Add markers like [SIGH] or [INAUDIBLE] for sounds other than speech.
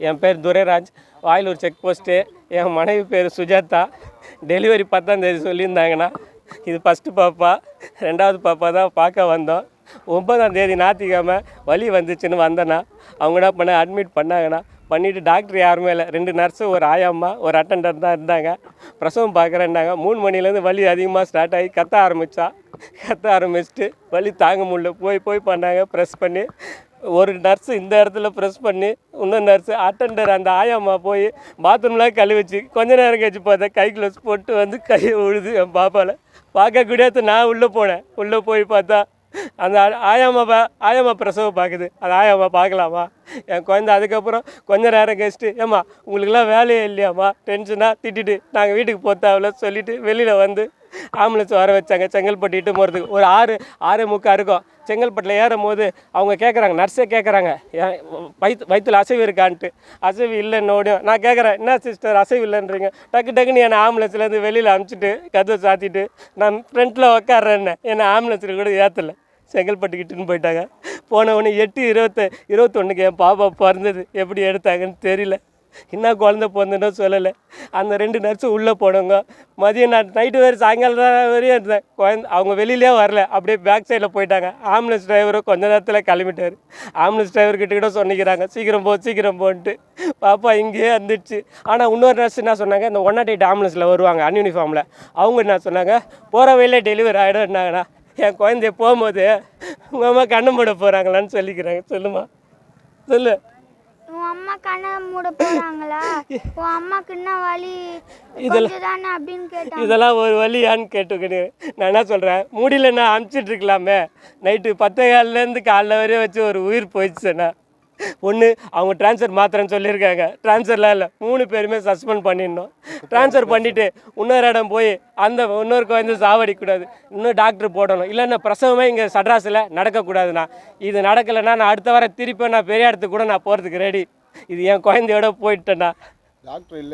என் பேர் Durairaj. Vayilur check post. என் மனைவி பேர் சுஜாதா. டெலிவரி பத்தாந்தேதி சொல்லியிருந்தாங்கண்ணா இது ஃபஸ்ட்டு பாப்பா. ரெண்டாவது பாப்பா தான் பார்க்க வந்தோம். ஒன்பதாம் தேதி ஞாயிற்றுக்கிழமை வலி வந்துச்சுன்னு வந்தேண்ணா அவங்க என்ன பண்ண அட்மிட் பண்ணாங்கண்ணா பண்ணிவிட்டு டாக்டர் யாருமே இல்லை. ரெண்டு நர்ஸு ஒரு ஆயாம்மா ஒரு அட்டண்டர் தான் இருந்தாங்க. பிரசவம் பார்க்குறேன்னாங்க. மூணு மணிலேருந்து வலி அதிகமாக ஸ்டார்ட் ஆகி கத்த ஆரம்பித்தா கத்த ஆரம்பிச்சிட்டு வலி தாங்க முடியல. போய் போய் பண்ணாங்க. ப்ரெஸ் பண்ணி ஒரு நர்ஸு இந்த இடத்துல ப்ரெஸ் பண்ணி இன்னொரு நர்ஸு அட்டெண்டர் அந்த ஆயாம்மா போய் பாத்ரூம்லாம் கழுவிச்சு கொஞ்ச நேரம் கழிச்சு பார்த்தா கை க்ளவுஸ் போட்டு வந்து கையை விழுது என் பாப்பாவில் பார்க்க கூடியது நான் உள்ளே போனேன். உள்ளே போய் பார்த்தா அந்த ஆ- ஆயாம்மா பா ஆயாம்மா பிரசவம் பார்க்குது. அது ஆயாமா பார்க்கலாமா? என் குழந்தை அதுக்கப்புறம் கொஞ்ச நேரம் கழிச்சிட்டு ஏம்மா உங்களுக்குலாம் வேலையே இல்லையாம்மா? டென்ஷனாக திட்டிட்டு நாங்கள் வீட்டுக்கு போத்தாவில் சொல்லிவிட்டு வெளியில் வந்து ஆம்புலன்ஸ் வர வச்சாங்க செங்கல்பட்டு இட்டு போகிறதுக்கு ஒரு ஆறு ஆறு முக்கா இருக்கும். செங்கல்பட்டில் ஏறும் போது அவங்க கேட்குறாங்க நர்ஸே கேட்குறாங்க ஏன் வயிற்று வயிற்றுல அசைவு இருக்கான்ட்டு. அசைவு இல்லைன்னு ஓடியும். நான் கேட்குறேன் என்ன சிஸ்டர் அசைவு இல்லைன்றீங்க? டக்கு டக்குன்னு என்னை ஆம்புலன்ஸ்லேருந்து வெளியில் அமுச்சிட்டு கதவை சாத்திட்டு நான் ஃப்ரண்ட்டில் உட்காடுறேன்னு என்னை ஆம்புலன்ஸில் கூட ஏற்றலை செங்கல்பட்டுக்கிட்டுன்னு போயிட்டாங்க. போன உடனே எட்டு இருபத்து இருபத்தொன்றுக்கு என் பாப்பா பிறந்தது. எப்படி எடுத்தாங்கன்னு தெரியல. என்ன குழந்த பிறந்தனோ சொல்லலை. அந்த ரெண்டு நர்ஸும் உள்ளே போனவங்க மதியம் நான் நைட்டு வேறு சாயங்காலம் வரையும் இருந்தேன். குழந்த அவங்க வெளியிலே வரல. அப்படியே பேக் சைடில் போயிட்டாங்க. ஆம்புலன்ஸ் டிரைவரும் கொஞ்ச நேரத்தில் கிளம்பிட்டார். ஆம்புலன்ஸ் டிரைவர்கிட்ட கூட சொன்னிக்கிறாங்க. சீக்கிரம் போ சீக்கிரம் போன்ட்டு. பாப்பா இங்கேயே வந்துடுச்சு ஆனால் இன்னொரு நர்ஸ் என்ன சொன்னாங்க? இந்த ஒன் நாட் எயிட் ஆம்புலன்ஸில் வருவாங்க அன்யூனிஃபார்மில் அவங்க என்ன சொன்னாங்க? போகிற வழியிலே டெலிவரி ஆகிடும் என்னாங்கண்ணா என் குழந்தைய போகும்போது உங்கள் அம்மா கண்ணை போட போகிறாங்களான்னு சொல்லிக்கிறாங்க. சொல்லுமா? சொல்லு. அம்மா கண்ணை மூட போறாங்களா? [LAUGHS] உன் அம்மாக்கு என்ன வலி? இதெல்லாம் அப்படின்னு கேட்டாங்க. இதெல்லாம் ஒரு வழியான்னு கேட்டுக்கிட்டு நான் என்ன சொல்கிறேன் முடியலன்னா அனுப்பிச்சிட்டு இருக்கலாமே. நைட்டு பத்தே காலிலேருந்து காலைல வரையும் வச்சு ஒரு உயிர் போயிடுச்சுண்ணா ஒன்று அவங்க ட்ரான்ஸ்ஃபர் மாத்திரன்னு சொல்லியிருக்காங்க. ட்ரான்ஸ்ஃபர்லாம் இல்லை. மூணு பேருமே சஸ்பெண்ட் பண்ணிடணும். ட்ரான்ஸ்ஃபர் பண்ணிவிட்டு இன்னொரு இடம் போய் அந்த இன்னொரு குழந்தை சாவடிக்கக்கூடாது. இன்னும் டாக்டர் போடணும். இல்லைன்னா பிரசவமே இங்கே சட்ராஸில் நடக்கக்கூடாதுண்ணா. இது நடக்கலைன்னா நான் அடுத்த வாரம் திருப்பி நான் பெரிய இடத்துக்கு கூட நான் போகிறதுக்கு ரெடி இது என் குழந்தையோட போயிட்டேண்ணா டாக்டர் இல்லைங்க.